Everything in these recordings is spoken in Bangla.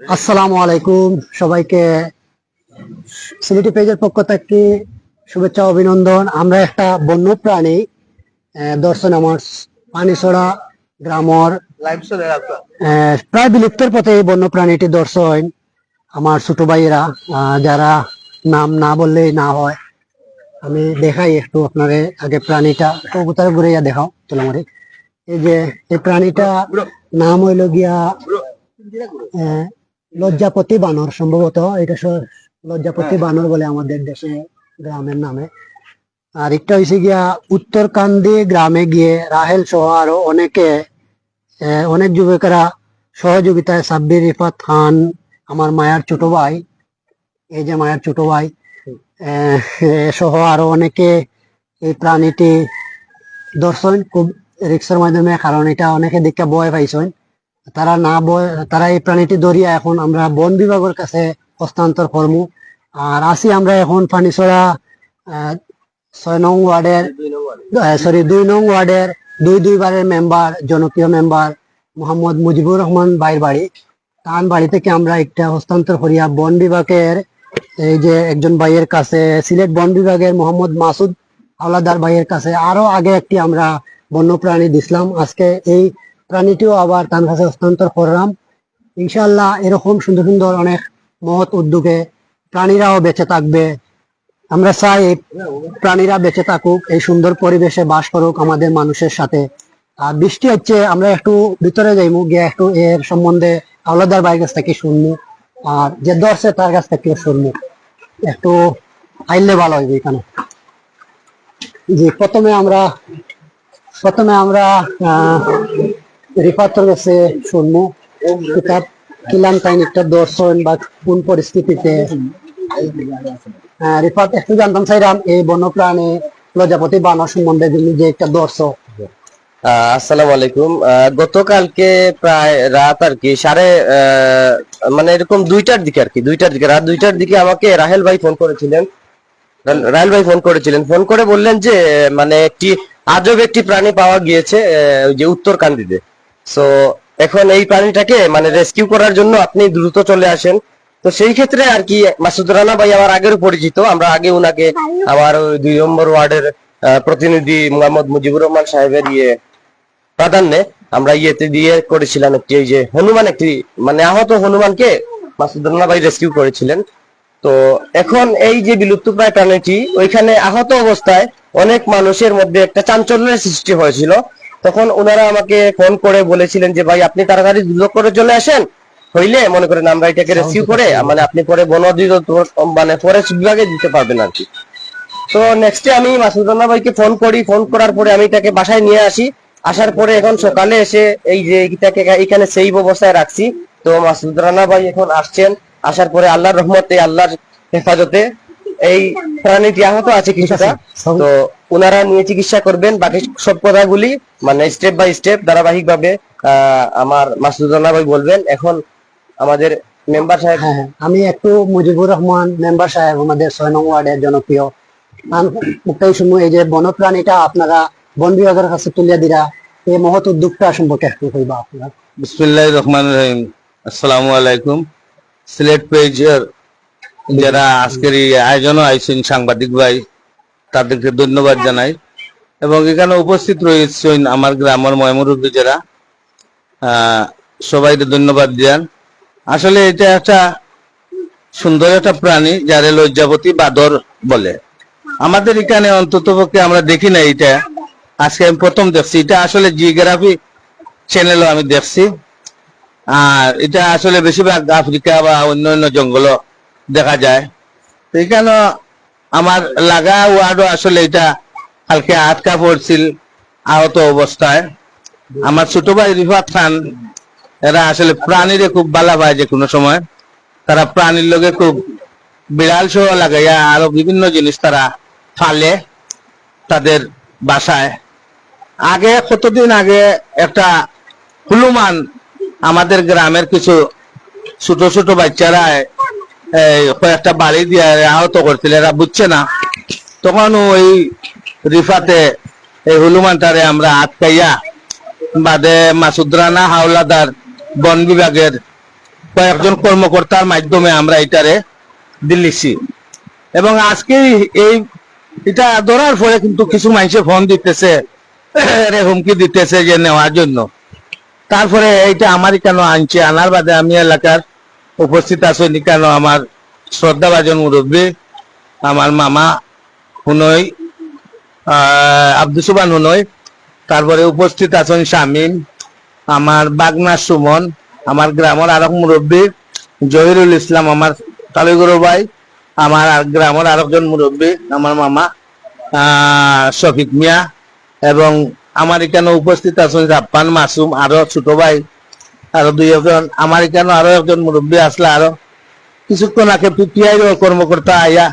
আসসালামু আলাইকুম। সবাইকে সিলেটি পেজের পক্ষ থেকে শুভেচ্ছা, অভিনন্দন। আমরা একটা বন্য প্রাণী দর্শন আমার পানিছড়া গ্রামর প্রায় বিলুপ্তের পথে বন্য প্রাণীটি দর্শন আমার ছোট ভাইয়েরা যারা নাম না বললেই না হয়। আমি দেখাই একটু আপনারে আগে প্রাণীটা, কবুতর ঘুরে দেখাও তোলামারি এই যে, এই প্রাণীটা নাম হইল গিয়া লজ্জাপতি বানর সম্ভবত এটা লজ্জাপতি বানর বলে আমাদের দেশে গ্রামের নামে। আর একটা হয়েছে গিয়া উত্তরকান্দি গ্রামে গিয়ে রাহেল সহ আরও অনেকে অনেক যুবকেরা সহযোগিতায় সাব্বির রিফাত খান আমার মায়ার ছোট ভাই এই যে মায়ার ছোট ভাই আহ, সহ আরও অনেকে এই প্রাণীটি দর্শন খুব রিক্সের মাধ্যমে, কারণ এটা অনেকে দেখে ভয় পাইছেন। তারা না বয় তারা এই প্রাণীটি ধরিয়া এখন আমরা বন বিভাগের কাছে হস্তান্তর করব। আর আসি আমরা এখন পানিছড়া ছয় নং ওয়ার্ডের সরি দুই নং ওয়ার্ডের দুই দুইবারের মেম্বার, জনপ্রিয় মেম্বার মোহাম্মদ মুজিবুর রহমান ভাইয়ের বাড়ি। তার বাড়ি থেকে আমরা একটা হস্তান্তর করিয়া বন বিভাগের, এই যে একজন ভাইয়ের কাছে, সিলেট বন বিভাগের মোহাম্মদ মাসুদ হাওলাদার ভাইয়ের কাছে আরও আগে একটি আমরা বন্যপ্রাণী দিছিলাম। আজকে এই প্রাণীটিও আবার তার কাছে হস্তান্তর করলাম। ইনশাল্লাহ এরকম সুন্দর সুন্দর অনেক মহৎ উদ্যোগে প্রাণীরাও বেঁচে থাকবে। আমরা চাই এই প্রাণীরা বেঁচে থাকুক, এই সুন্দর পরিবেশে বাস করুক আমাদের মানুষের সাথে। আর বৃষ্টি হচ্ছে, আমরা একটু ভিতরে যাইমু, গিয়ে একটু এর সম্বন্ধে আওলাদার ভাইয়ের কাছ থেকে শুনব আর যে ধরছে তার কাছ থেকে শুনব একটু আইলে ভালো হইবে এখানে। জি, প্রথমে আমরা প্রথমে আমরা রিফাতর কাছে শুনব। কিতাব কিলাম তাই দর্শন বা কোন পরিস্থিতিতে রিফাত একটু জানতাম চাইলাম এই বন্যপ্রাণী প্রজাপতি বানর সম্বন্ধে যে একটা দর্শক। আসসালামু আলাইকুম। গতকালকে প্রায় রাত আর কি, সাড়ে মানে এরকম দুইটার দিকে আর কি, দুইটার দিকে, রাত দুইটার দিকে আমাকে রাহেল ভাই ফোন করেছিলেন। রাহেল- ভাই ফোন করেছিলেন। ফোন করে বললেন যে মানে আজব একটি প্রাণী পাওয়া গিয়েছে যে উত্তরকান্দিতে। সো এখন এই প্রাণীটাকে মানে রেস্কিউ করার জন্য আপনি দ্রুত চলে আসেন। তো সেই ক্ষেত্রে আর কি, মাসুদ রানা ভাই আমার আগের পরিচিত। আমরা আগে উনাকে আমার দুই নম্বর ওয়ার্ডের প্রতিনিধি মোহাম্মদ মুজিবুর রহমান সাহেবের ইয়ে প্রাধান্যে আমরা ইয়েতে দিয়ে করেছিলাম একটি, এই যে হনুমান একটি মানে আহত হনুমানকে মাসুদ রানা ভাই রেস্কিউ করেছিলেন। তো এখন এই যে বিলুপ্তপ্রায় প্রাণীটি ওইখানে আহত অবস্থায় অনেক মানুষের মধ্যে একটা চাঞ্চল্যের সৃষ্টি হয়েছিল। তখন ওনারা আমাকে ফোন করে বলেছিলেন যে ভাই আপনি তাড়াতাড়ি দ্রুত করে চলে আসেন। হইলে মনে করেন আমরা এটাকে রেস্কিউ করে মানে আপনি পরে বন অধিদপ্তর মানে ফরেস্ট বিভাগে দিতে পারবেন আর কি তো নেক্সটে আমি মাসুদ রানা ভাইকে ফোন করি। ফোন করার পরে আমি এটাকে বাসায় নিয়ে আসি। আসার পরে এখন সকালে এসে এই যে এটাকে এখানে সেই অবস্থায় রাখছি। তো মাসুদ রানা ভাই এখন আসছেন। আসার পরে আল্লাহর রহমতে আল্লাহর হেফাজতে এই প্রাণীটি আহত আছে কিছুটা। তো ওনারা নিয়ে চিকিৎসা করবেন। বাকি সব কথাগুলি মানে স্টেপ বাই স্টেপ ধারাবাহিক ভাবে আমার মাসুদ রানা ভাই বলবেন। এখন আমাদের মেম্বার সাহেব হ্যাঁ হ্যাঁ। আমি একটু মুজিবুর রহমান মেম্বার সাহেব আমাদের ছয় নং ওয়ার্ডের জনপ্রিয়। মুখটাই শুনব এই যে বন্যপ্রাণীটা আপনারা বন বিভাগের কাছে তুলিয়া দিরা এই মহৎ উদ্যোগটা সম্পর্কে একটু কইবা আপনারা। বিসমিল্লাহ রহমান রহিম। আসসালামু আলাইকুম। সিলেট পেজের যারা আজকের এই আয়োজনে আইছেন সাংবাদিক ভাই, তাদেরকে ধন্যবাদ জানাই। এবং এখানে উপস্থিত রয়েছেন আমার গ্রামের ময়মুরব্বী যারা সবাইকে ধন্যবাদ দেন আসলে এটা একটা সুন্দর একটা প্রাণী, যারে লজ্জাপতি বাদর বলে। আমাদের এখানে অন্তত পক্ষে আমরা দেখি না এটা। আজকে আমি প্রথম দেখছি। এটা আসলে জিওগ্রাফি চ্যানেলও আমি দেখছি। আর এটা আসলে বেশিরভাগ আফ্রিকা বা অন্য অন্য জঙ্গল দেখা যায়। এখানে আমার লাগা ওয়ার্ডও আসলে এটা কালকে আটকা পড়ছিল আহত অবস্থায়। আমার ছোট ভাই রিফাত খান, এরা আসলে প্রাণীরে খুব বালা পায় যে কোনো সময়। তারা প্রাণীর লগে খুব বিড়াল সহ লাগাইয়া আরও বিভিন্ন জিনিস তারা ফালে তাদের বাসায়। আগে, কতদিন আগে একটা হনুমান আমাদের গ্রামের কিছু ছোট ছোট বাচ্চারা কয়েকটা বাড়ি দিয়ে আহত করছিল, এরা বুঝছে না। তখন ওই রিফাতে এই হনুমানটারে আমরা আটকাইয়া বাদে মাসুদ্রানা হাওলাদার বন বিভাগের কয়েকজন কর্মকর্তার মাধ্যমে আমরা এটারে দিল্লিছি। এবং আজকে এই এটা ধরার পরে কিন্তু কিছু মানুষে ফোন দিতেছে হুমকি দিতেছে যে নেওয়ার জন্য। তারপরে এইটা আমারই কেন আনছে? আনার বাদে আমি এলাকার উপস্থিত আছেন কেন আমার শ্রদ্ধাভাজন মুরব্বী, আমার মামা হুনই আব্দুল সুবান হুনই, তারপরে উপস্থিত আছেন শামিম, আমার বাগনা সুমন, আমার গ্রামের আরেক মুরব্বী, জহিরুল ইসলাম, আমার কালীগুরু ভাই, আমার আর গ্রামের আরেকজন মুরব্বী, আমার মামা শফিক মিয়া এবং আমার এখানে উপস্থিত আছেন জাপান মাসুম আরও ছোট ভাই আরও দুই একজন আমার এখানে আরও একজন মুরব্বী আসলে আরও কিছুক্ষণ আগে পিপিআই কর্মকর্তা আইয়া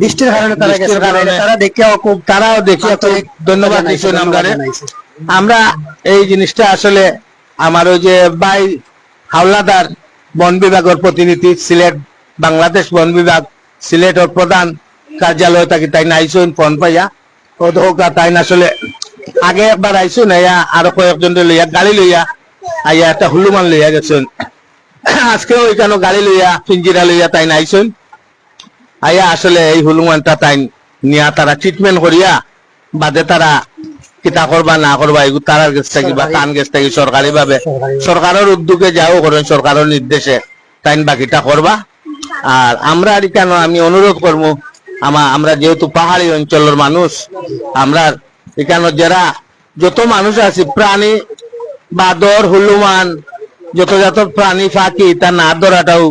বৃষ্টির কারণে তারা গেছে। বৃষ্টির কারণে তারা দেখিয়াও খুব তারাও আন্তরিক ধন্যবাদ দিচ্ছেন আমরা আমরা এই জিনিসটা আসলে আমার ওই যে ভাই হাওলাদার বন বিভাগের প্রতিনিধি সিলেট বাংলাদেশ বন বিভাগ সিলেটের প্রধান কার্যালয় থাকি তাই নাইছুন ফোন পাইয়া ও তাই না আসলে আগে একবার আইসুন আইয়া আরও কয়েকজন লইয়া, গাড়ি লইয়া আইয়া একটা হুলুমান লইয়া গেছেন। আজকেও এখানে গাড়ি লইয়া পিঞ্জিরা লইয়া তাই নাইছুন আইয়া আসলে এই হুলুমানটা তাই নিয়া তারা ট্রিটমেন্ট করিয়া, বাদে তারা কিতা করবা না করবা এগুলো তারার কাছ থেকে বা তান কাছ থেকে সরকারি ভাবে। সরকারের উদ্যোগে যাও করেন, সরকারের নির্দেশে তাই বাকিটা করবা। আর আমরা আর কেন, আমি অনুরোধ করব, আমা আমরা যেহেতু পাহাড়ি অঞ্চলের মানুষ, আমরা এখানে যারা যত মানুষ আছে, প্রাণী, বাদর হুলুমান যত যত প্রাণী ফাঁকি তা না ধরাটাও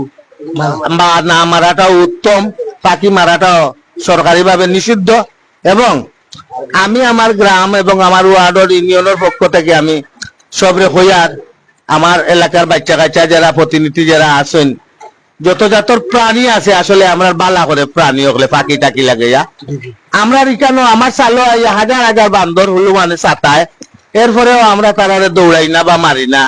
বা না মারাটাও উত্তম, পাখি মারাটাও সরকারি ভাবে নিষিদ্ধ। এবং আমি আমার গ্রাম এবং আমার ওয়ার্ডের ইউনিয়নের পক্ষ থেকে আমি সবরে হইয়ার আমার এলাকার বাচ্চা কাচ্চা যারা, প্রতিনিধি যারা আছেন যত যত প্রাণী আছে আসলে আমরা বালা করে প্রাণী হলে পাখি টাকি লাগে আমরা এখানে আমার চালো হাজার হাজার বান্দর হলো মানে সাতায়। এরপরেও আমরা তারারে দৌড়াই না বা মারি না।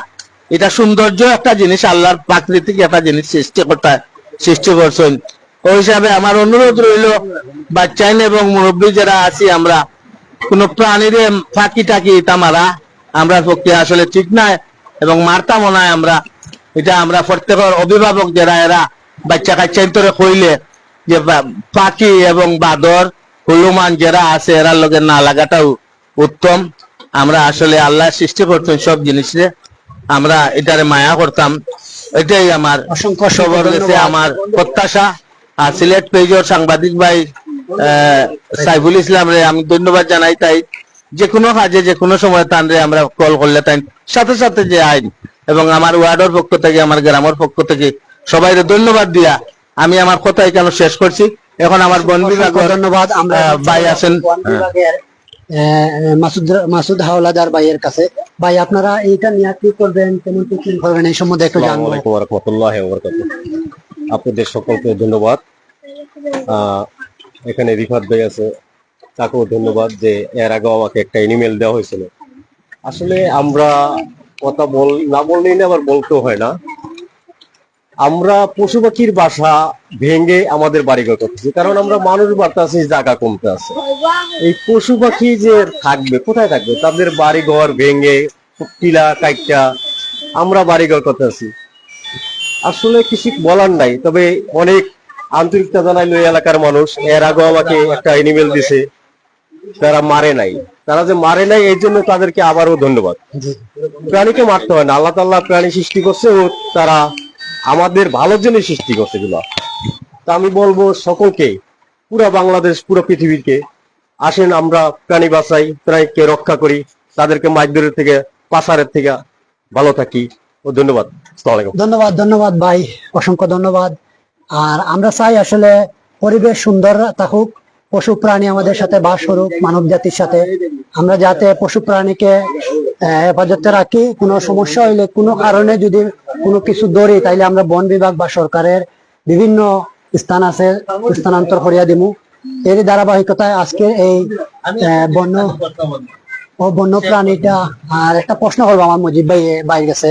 এটা সৌন্দর্য একটা জিনিস আল্লাহর প্রাকৃতিক একটা জিনিস সৃষ্টি করতে সৃষ্টি করছেন। ওই হিসাবে আমার অনুরোধ রইল বাচ্চাইন এবং মুরব্বী যারা আছি আমরা কোন প্রাণীর ফাঁকি টাকি তা মারা। আমরা পক্ষে আসলে ঠিক নাই এবং মারতাম নাই আমরা এটা আমরা প্রত্যেকের অভিভাবক যারা এরা বাচ্চা কাচ্চা তোরে কইলে যে পাখি এবং বাদর হলুমান যারা আছে এরার লগে না লাগাটাও উত্তম। আমরা আসলে আল্লাহ সৃষ্টি করতেন সব জিনিসে। আমরা এটারে মায়া করতাম। এটাই আমার অসংখ্য সবার ধন্যবাদ। আমার প্রত্যাশা। আর সিলেট পেজর সাংবাদিক ভাই আহ, সাইফুল ইসলাম রে আমি ধন্যবাদ জানাই তাই। যে কোনো কাজে যে কোনো সময় তান রে আমরা কল করলে তাই। সাথে সাথে যে আইন। এবং আমার ওয়ার্ডের পক্ষ থেকে আমার গ্রামের পক্ষ থেকে সবাই ধন্যবাদ দিয়া আমি আমার কথা এখানে শেষ করছি? এখন আমার বন বিভাগ ধন্যবাদ। আমরা ভাই আছেন। মাসুদ মাসুদ হাওলাদার ভাইয়ের কাছে। ভাই আপনারা এইটা নিয়ে কি করবেন? কেমন কি করবেন? এই সম্বন্ধে একটু জানব। আপনাদের সকলকে ধন্যবাদ। আহ, এখানে রিফাত ভাই আছে। তাকেও ধন্যবাদ যে এর আগে আমাকে একটা ইমেল দেওয়া হয়েছিল। আসলে আমরা কথা বল, না বললেই না আবার বলতেও হয় না। আমরা পশু পাখির বাসা ভেঙে আমাদের বাড়িঘর করতেছি, কারণ আমরা মানুষ বাড়তেছি জায়গা কমতে আছে এই পশু পাখি যে থাকবে, কোথায় থাকবে? তাদের বাড়িঘর ভেঙে, টিলা কাইটা আমরা বাড়িঘর করতে আছি আসলে কিছু বলার নাই, তবে অনেক আন্তরিকতা জানাইলো এলাকার মানুষ, এর আগেও আমাকে একটা ইমেল দিছে। তারা মারে নাই। তারা যে মারে নাই, এই জন্য তাদেরকে আবারও ধন্যবাদ। প্রাণীকে মারতে হয় না। আল্লাহ তাল্লাহ প্রাণী সৃষ্টি করছে ও তারা আমাদের ভালোর জন্য সৃষ্টি করছে এগুলো। তা আমি বলব সকলকে, পুরো বাংলাদেশ, পুরো পৃথিবীকে, আসেন আমরা প্রাণী বাঁচাই, প্রাণীকে রক্ষা করি, তাদেরকে মাইদুরের থেকে পাসারের থেকে ভালো থাকি। ও ধন্যবাদ। ধন্যবাদ ধন্যবাদ ভাই। অসংখ্য ধন্যবাদ। আর আমরা চাই আসলে পরিবেশ সুন্দর থাকুক। পশু প্রাণী আমাদের সাথে বাস করুক মানব জাতির সাথে। আমরা যাতে পশু প্রাণীকে হেফাজতে রাখি কোনো সমস্যা হইলে কোনো কারণে যদি কোনো কিছু ধরি তাইলে আমরা বন বিভাগ বা সরকারের বিভিন্ন স্থান আছে স্থানান্তর করিয়া দিমু। এরই ধারাবাহিকতায় আজকে এই বন্য ও বন্য প্রাণীটা আর একটা প্রশ্ন করব আমার মুজিব ভাই বাইরে গেছে।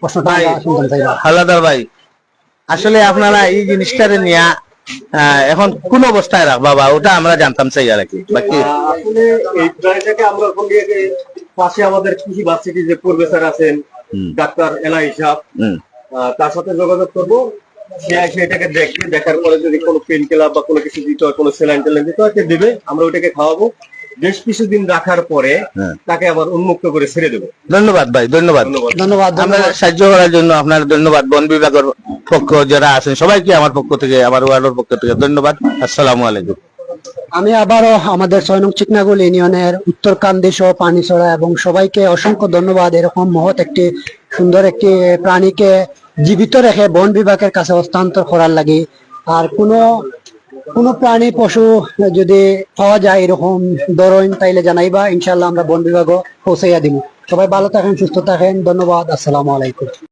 প্রশ্নটা ভাই। শুনতাম হালাদার ভাই আসলে আপনারা এই জিনিসটারে নিয়ে এখন কোন অবস্থায় রাখ বাবা? ওটা আমরা জানতাম চাই আর কি। বাকি এই ড্রাইটাকে আমরা ওখান থেকে পাশে আমাদের কৃষি ভার্সিটি যে প্রফেসর আছেন ডাক্তার এলাই। আহ, তার সাথে যোগাযোগ করব। সে এসে এটাকে দেখবে দেখার পরে যদি কোনো পেন কিলার বা কোনো কিছু দিতে হয় কোনো সেলাইন টেলাইন দিতে হয় সে দিবে আমরা ওইটাকে খাওয়াবো। বেশ কিছুদিন রাখার পরে হ্যাঁ। তাকে আবার উন্মুক্ত করে ছেড়ে দেবো। ধন্যবাদ ভাই ধন্যবাদ। ধন্যবাদ। আমরা সাহায্য করার জন্য আপনার ধন্যবাদ বন বিভাগের পক্ষ যারা আছেন সবাইকে আমার পক্ষ থেকে আমার ওয়ার্ডের পক্ষ থেকে ধন্যবাদ। আসসালামু আলাইকুম। আমি আবারও আমাদের ছয় নং চিকনাগুল ইউনিয়নের উত্তর কান্দি সহ পানিছড়া এবং সবাইকে অসংখ্য ধন্যবাদ। এরকম মহৎ একটি সুন্দর একটি প্রাণীকে জীবিত রেখে বন বিভাগের কাছে হস্তান্তর করার লাগে। আর কোনো কোনো প্রাণী, পশু যদি পাওয়া যায় এরকম ধরেন, তাইলে জানাইবা ইনশাল্লাহ আমরা বন বিভাগ পৌঁছাইয়া দিব সবাই ভালো থাকেন, সুস্থ থাকেন, ধন্যবাদ, আসসালামু আলাইকুম।